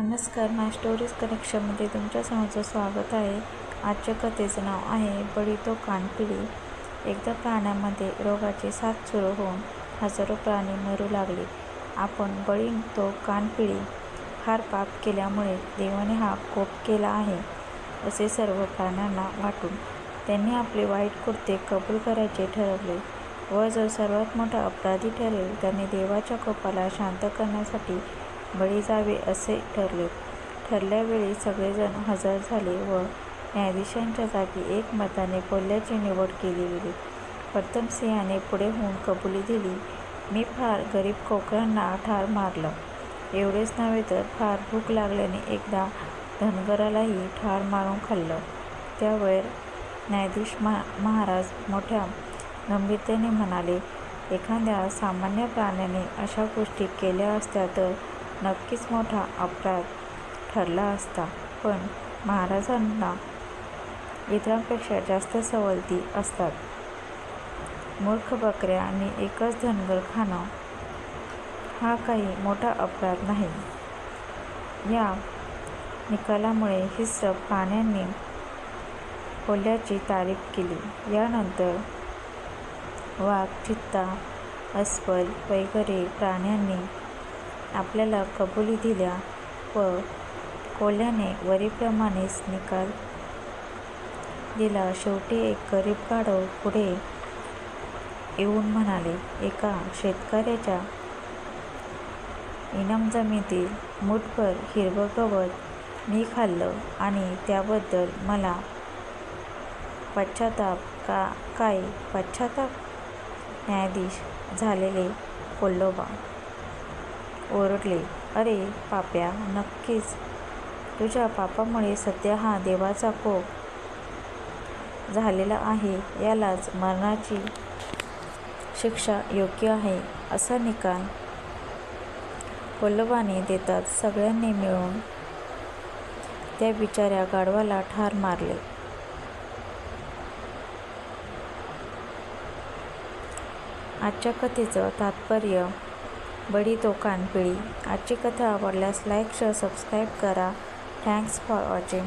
नमस्कार माय स्टोरीज कनेक्शनमध्ये तुमच्या समोरचं स्वागत आहे. आजच्या कथेचं नाव आहे बळी तो कानपिडी एकदा प्राण्यामध्ये रोगाची साथ सुरू होऊन हजारो प्राणी मरू लागले. आपण बळी तो कानपिळी फार पाप केल्यामुळे देवाने हा कोप केला आहे असे सर्व प्राण्यांना वाटून. त्यांनी आपले वाईट कृत्य कबूल करायचे ठरवले. व जो सर्वात मोठा अपराधी ठरेल त्याने देवाच्या कोपाला शांत करण्यासाठी बळी जावे असे ठरले. ठरल्यावेळी सगळेजण हजर झाले व न्यायाधीशांच्या जागी एकमताने कोल्ह्याची निवड केली गेली. प्रथम सिंहाने पुढे होऊन कबुली दिली. मी फार गरीब कोकरांना ठार मारलं. एवढेच नव्हे तर फार भूक लागल्याने एकदा धनगरालाही ठार मारून खाल्लं. त्यावर न्यायाधीश महा महाराज मोठ्या गंभीरतेने म्हणाले एखाद्या सामान्य प्राण्याने अशा गोष्टी केल्या असत्या तर नक्कीच मोठा अपराध ठरला असता. पण महाराजांना इतरांपेक्षा जास्त सवलती असतात. मूर्ख बकऱ्या आणि एकच धनगर खाणं हा काही मोठा अपराध नाही. या निकालामुळे हिस्र प्राण्यांनी कोल्ह्याची तारीफ केली. यानंतर वाघ चित्ता अस्वल वगैरे प्राण्यांनी आपल्याला कबुली दिल्या व कोल्ह्याने वरीप्रमाणेच निकाल दिला. शेवटी एक गरीब गाढव पुढे येऊन म्हणाले एका शेतकऱ्याच्या इनाम जमिनीतील मूठभर हिरवं गवत मी खाल्लं आणि त्याबद्दल मला पश्चाताप का काय पश्चाताप? न्यायाधीश झालेले कोल्होबा ओरडले. अरे पाप्या नक्कीच. तुझ्या पापामुळे सध्या हा देवाचा कोप झालेला आहे. यालाच मरणाची शिक्षा योग्य आहे असा निकाल कोल्लवाने देतात. सगळ्यांनी मिळून त्या बिचाऱ्या गाढवाला ठार मारले. आजच्या कथेचं तात्पर्य बडी तो कानपिळी आजची कथा आवडल्यास लाईक शेअर सबस्क्राईब करा. Thanks for watching